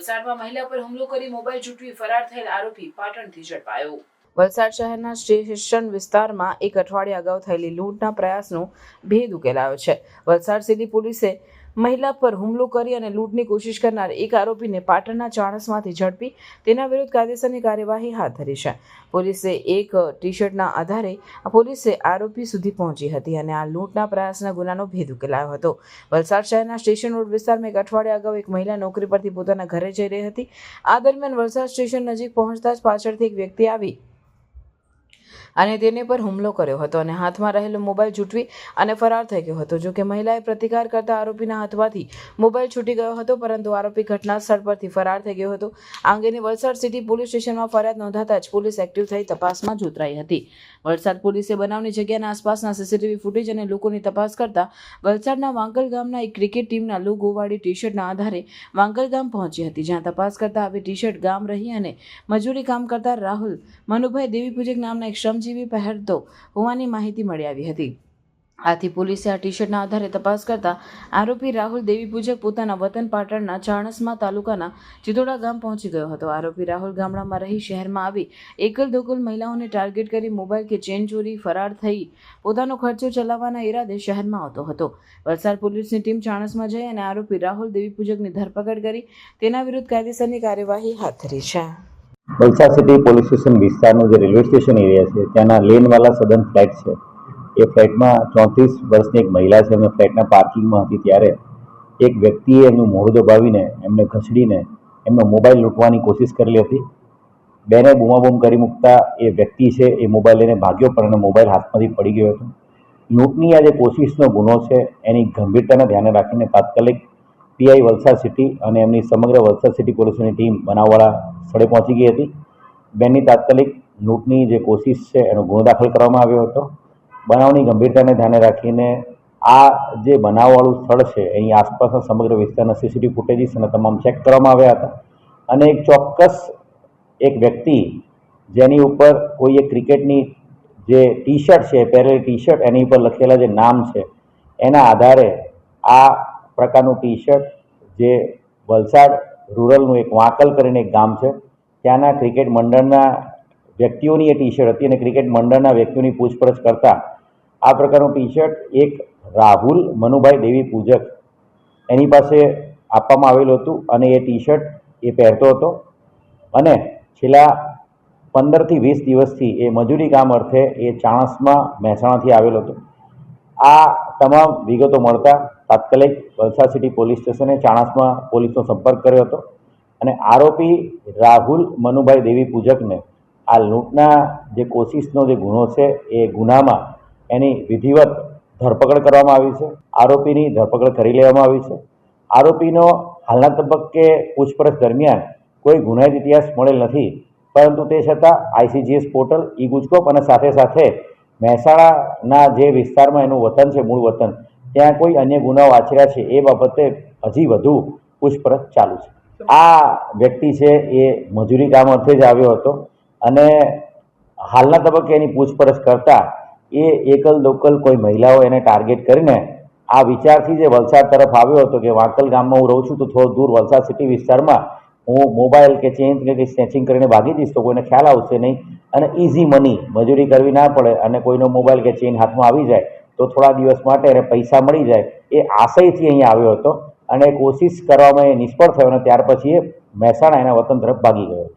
વલસાડમાં મહિલા પર હુમલો કરી મોબાઈલ જૂટવી ફરાર થયેલ આરોપી પાટણથી ઝડપાયો. વલસાડ શહેરના શિક્ષણ વિસ્તારમાં એક અઠવાડિયા અગાઉ થયેલી લૂંટના પ્રયાસનો ભેદ ઉકેલાયો છે. વલસાડ સિટી પોલીસે મહિલા પર હુમલો કરી અને લૂંટની કોશિશ કરનાર એક આરોપીને પાટણના ચાણસમાંથી ઝડપી તેના વિરુદ્ધ કાયદેસરની કાર્યવાહી હાથ ધરી છે. પોલીસે એક ટી શર્ટના આધારે પોલીસે આરોપી સુધી પહોંચી હતી અને આ લૂંટના પ્રયાસના ગુનાનો ભેદ ઉકેલાયો હતો. વલસાડ શહેરના સ્ટેશન રોડ વિસ્તારમાં એક અઠવાડિયા અગાઉ એક મહિલા નોકરી પરથી પોતાના ઘરે જઈ રહી હતી. આ દરમિયાન વલસાડ સ્ટેશન નજીક પહોંચતા જ પાછળથી એક વ્યક્તિ આવી અને તેને પર હુમલો કર્યો હતો અને હાથમાં રહેલો મોબાઈલ છૂટવી અને ફરાર થઈ ગયો હતો. જો કે મહિલાએ પ્રતિકાર કરતા આરોપીના હાથમાંથી મોબાઈલ છૂટી ગયો હતો, પરંતુ આરોપી ઘટના સ્થળ પરથી ફરાર થઈ ગયો હતો. આ અંગેની વલસાડ સિટી પોલીસ સ્ટેશનમાં ફરિયાદ નોંધાતા જ પોલીસ એક્ટિવ થઈ તપાસમાં જોતરાઈ હતી. વલસાડ પોલીસે બનાવની જગ્યાના આસપાસના સીસીટીવી ફૂટેજ અને લોકોની તપાસ કરતા વલસાડના વાંકલ ગામના એક ક્રિકેટ ટીમના લોગોવાળી ટી શર્ટના આધારે વાંકલ ગામ પહોંચી હતી, જ્યાં તપાસ કરતા આવી ટી શર્ટ ગામ રહી અને મજૂરી કામ કરતા રાહુલ, મનુભાઈ દેવી પૂજક નામના એક શ્રમજીવી પહેરતો હોવાની માહિતી મળી આવી હતી. આથી પોલીસે આ ટી શર્ટના આધારે તપાસ કરતા આરોપી રાહુલ દેવી પૂજક પોતાના વતન પાટણના ચાણસમા તાલુકાના ચિતોડા ગામ પહોંચી ગયો હતો. આરોપી રાહુલ ગામડામાં રહી શહેરમાં આવી એકલ દોકલ મહિલાઓને ટાર્ગેટ કરી મોબાઈલ કે ચેન ચોરી ફરાર થઈ પોતાનો ખર્ચો ચલાવવાના ઈરાદે શહેરમાં આવતો હતો. વલસાડ પોલીસની ટીમ ચાણસમાં જઈ અને આરોપી રાહુલ દેવી પૂજકની ધરપકડ કરી તેના વિરુદ્ધ કાયદેસરની કાર્યવાહી હાથ ધરી છે. વલસાડ સિટી પોલીસ સ્ટેશન વિસ્તારનું જે રેલવે સ્ટેશન એરિયા છે, ત્યાંના લેનવાલા સદન ફ્લેટ છે. એ ફ્લેટમાં ચોત્રીસ વર્ષની એક મહિલા છે એમને ફ્લેટના પાર્કિંગમાં હતી ત્યારે એક વ્યક્તિએ એમનું મોઢું દબાવીને, એમને ઘસડીને એમનો મોબાઈલ લૂંટવાની કોશિશ કરેલી હતી. બેને બૂમાબૂમ કરી મૂકતા એ વ્યક્તિ છે, એ મોબાઈલ લઈને ભાગ્યો, પણ એનો મોબાઈલ હાથમાંથી પડી ગયો હતો. લૂંટની આ જે કોશિશનો ગુનો છે, એની ગંભીરતાને ધ્યાને રાખીને તાત્કાલિક પીઆઈ વલસાડ સિટી અને એમની સમગ્ર વલસાડ સિટી પોલીસની ટીમ બનાવવાળા સ્થળે પહોંચી ગઈ હતી. બેનની તાત્કાલિક લૂંટની જે કોશિશ છે, એનો ગુનો દાખલ કરવામાં આવ્યો હતો. બનાવની ગંભીરતાને ધ્યાને રાખીને આ જે બનાવવાળું સ્થળ છે, એની આસપાસના સમગ્ર વિસ્તારના સીસીટીવી ફૂટેજીસ અને તમામ ચેક કરવામાં આવ્યા હતા. અને એક ચોક્કસ એક વ્યક્તિ જેની ઉપર કોઈ એક ક્રિકેટની જે ટી શર્ટ છે, પહેરેલી ટી શર્ટ એની ઉપર લખેલા જે નામ છે, એના આધારે આ પ્રકારનું ટી શર્ટ જે વલસાડ રૂરલનું એક વાંકલ કરીને એક ગામ છે, ત્યાંના ક્રિકેટ મંડળના વ્યક્તિઓની એ ટી શર્ટ હતી અને ક્રિકેટ મંડળના વ્યક્તિઓની પૂછપરછ કરતા આ પ્રકારનું ટી શર્ટ એક રાહુલ મનુભાઈ દેવી પૂજક એની પાસે આપવામાં આવેલું હતું અને એ ટી શર્ટ એ પહેરતો હતો. અને છેલ્લા પંદરથી વીસ દિવસથી એ મજૂરી કામ અર્થે એ ચાણસમાં મહેસાણાથી આવેલો હતો. આ તમામ વિગતો મળતા તાત્કાલિક વલસાડ સિટી પોલીસ સ્ટેશને ચાણસમાં પોલીસનો સંપર્ક કર્યો હતો અને આરોપી રાહુલ મનુભાઈ દેવી પૂજકને આ લૂંટના જે કોશિશનો, જે ગુનો છે, એ ગુનામાં એની વિધિવત ધરપકડ કરવામાં આવી છે. આરોપીની ધરપકડ કરી લેવામાં આવી છે. આરોપીનો હાલના તબક્કે પૂછપરછ દરમિયાન કોઈ ગુનાહિત ઇતિહાસ મળેલ નથી, પરંતુ તે છતાં આઈસીજીએસ પોર્ટલ, ઈ ગુજકોપ અને સાથે સાથે મહેસાણાના જે વિસ્તારમાં એનું વતન છે, મૂળ વતન ત્યાં કોઈ અન્ય ગુનાઓ આચર્યા છે, એ બાબતે હજી વધુ પૂછપરછ ચાલુ છે. આ વ્યક્તિ છે, એ મજૂરી કામ અર્થે જ આવ્યો હતો અને હાલના તબક્કે એની પૂછપરછ કરતા એ એકલ દોકલ કોઈ મહિલાઓ એને ટાર્ગેટ કરીને આ વિચારથી જે વલસાડ તરફ આવ્યો હતો કે વાંકલ ગામમાં હું રહું છું તો થોડું દૂર વલસાડ સિટી વિસ્તારમાં હું મોબાઈલ કે ચેન કે કંઈ સ્નેચિંગ કરીને ભાગી દઈશ તો કોઈને ખ્યાલ આવશે નહીં અને ઇઝી મની મજૂરી કરવી ના પડે અને કોઈનો મોબાઈલ કે ચેન હાથમાં આવી જાય તો થોડા દિવસ માટે એને પૈસા મળી જાય. એ આશયથી અહીંયા આવ્યો હતો અને કોશિશ કરવામાં એ નિષ્ફળ થયો અને ત્યાર પછી એ મહેસાણા એના વતન તરફ ભાગી ગયો